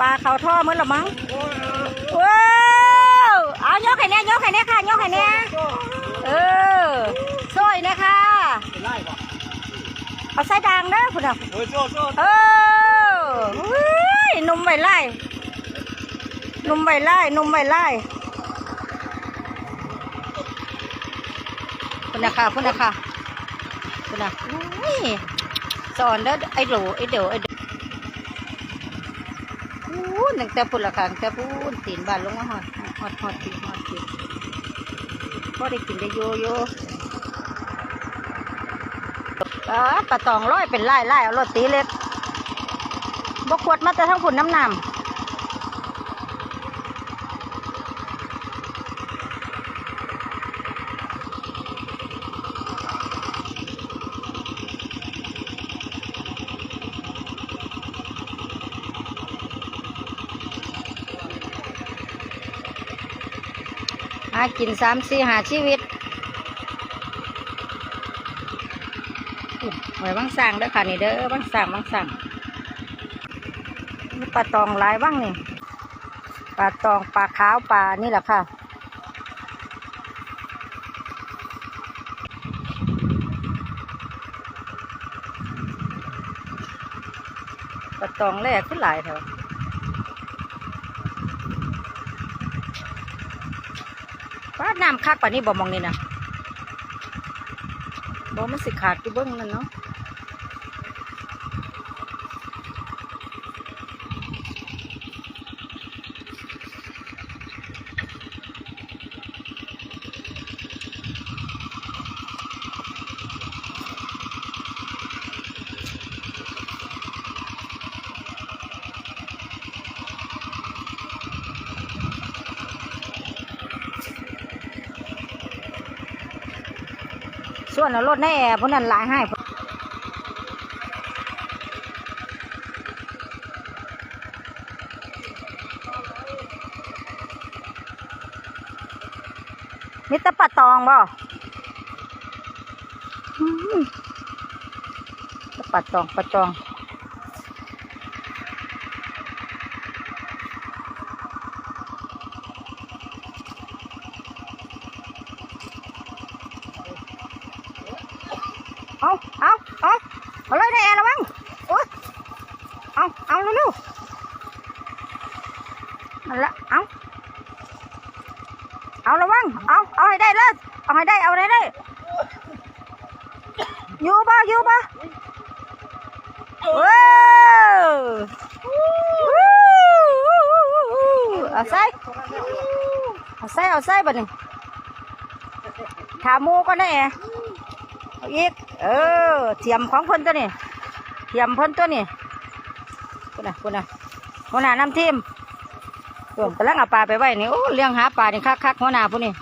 ปลาเขาท่อเมือนละมั้งว้าวเอายกไข่แน่ยกไข่แน่ค่ะยกไข่แน่เออสวยนะคะเอาใส่ดังเด้อคุณเอาเออโซ่โซ่เออเฮ้ยนุ่มใบไล่นุ่มใบไล่นุ่มใบไล่คุณนะคะคุณนะคะคุณนะนี่สอนเด้อไอ้โหลไอ้เดี๋ยวไอ้เดีู๋นหนึ่งแต่ปุ่นละค่ะแต่ปุ่นตีนบานลงมาหอดหอดหอดตีนหอดตีนก็ได้กินได้โยโย่ปลาปลาตองร้อยเป็นไล่ไล่เอารถตีเล็กบกขวดมาแต่ทั้งผุนน้ำน้ำ หากินสามสี่หาชีวิตอุ๊ยไว้บางสั่งเด้อค่ะนี่เด้อบางสั่งบางสั่งปลาตองหลายบ้างนี่ปลาตองปลาขาวปลานี่แหละค่ะปลาตองแรกขึ้นหลายเถอะ ปลาน้ำคักป่านี้บ่มองนี่นะบ่มันสิขาดกี่เบิ้งนั่นเนาะ ส่วนเอารถในแอร์พวกนั้นหลายให้มิตรปะตองบ่ปะตองปะจอง เอาเอาเอาเอาเลยในแอร์ระวังโอ้ยเอาเอาเร็วๆนั่นละเอาเอาระวังเอาเอาให้ได้เลยเอาให้ได้เอาให้ได้อยู่บ่อยู่บ่ว้าวเอาใส่เอาใส่เอาใส่บัดนี้ถามมูก็ได้แอ อีก เออเทียมของเพิ่นตัวนี้เทียมเพิ่นตัวนี้คุณน่ะคุณน่ะหัวหน้าน้ำทีมเพิ่นกำลังเอาปลาไปไว้นี่โอ้เลี้ยงหาปลานี่คักคักหัวหน้าผู้นี้